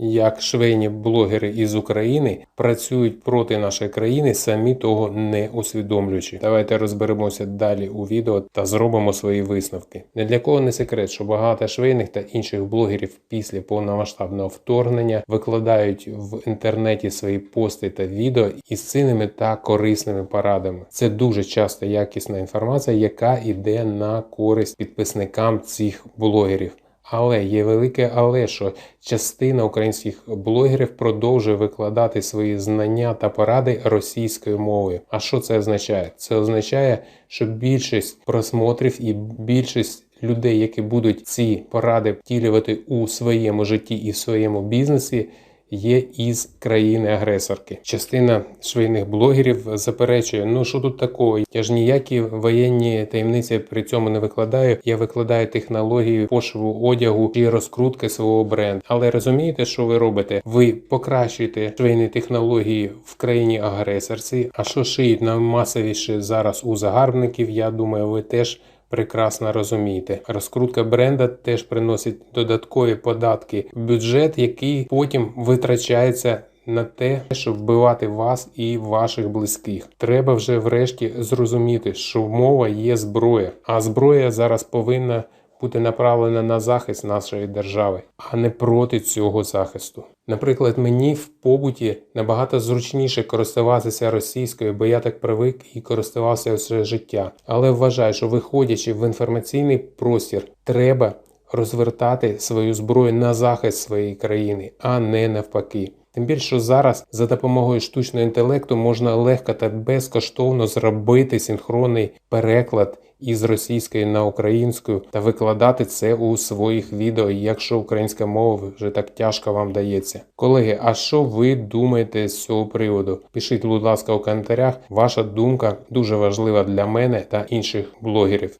як швейні блогери із України працюють проти нашої країни, самі того не усвідомлюючи. Давайте розберемося далі у відео та зробимо свої висновки. Не для кого не секрет, що багато швейних та інших блогерів після повномасштабного вторгнення викладають в інтернеті свої пости та відео із цінними та корисними порадами. Це дуже часто якісна інформація, яка йде на користь підписникам цих блогерів. Але є велике але, що частина українських блогерів продовжує викладати свої знання та поради російською мовою. А що це означає? Це означає, що більшість просмотрів і більшість людей, які будуть ці поради втілювати у своєму житті і в своєму бізнесі. Є із країни-агресорки. Частина швейних блогерів заперечує: ну що тут такого? Я ж ніякі воєнні таємниці при цьому не викладаю. Я викладаю технології пошиву одягу чи розкрутки свого бренду. Але розумієте, що ви робите? Ви покращуєте швейні технології в країні агресорці. А що шиють наймасовіше зараз у загарбників? Я думаю, ви теж прекрасно розумієте. Розкрутка бренда теж приносить додаткові податки в бюджет, який потім витрачається. На те, щоб вбивати вас і ваших близьких, треба вже врешті зрозуміти, що мова є зброя, а зброя зараз повинна бути направлена на захист нашої держави, а не проти цього захисту. Наприклад, мені в побуті набагато зручніше користуватися російською, бо я так привик і користувався все життя. Але вважаю, що виходячи в інформаційний простір, треба розвертати свою зброю на захист своєї країни, а не навпаки. Тим більше, зараз за допомогою штучного інтелекту можна легко та безкоштовно зробити синхронний переклад із російської на українську та викладати це у своїх відео, якщо українська мова вже так тяжко вам дається. Колеги, а що ви думаєте з цього приводу? Пишіть, будь ласка, у коментарях. Ваша думка дуже важлива для мене та інших блогерів.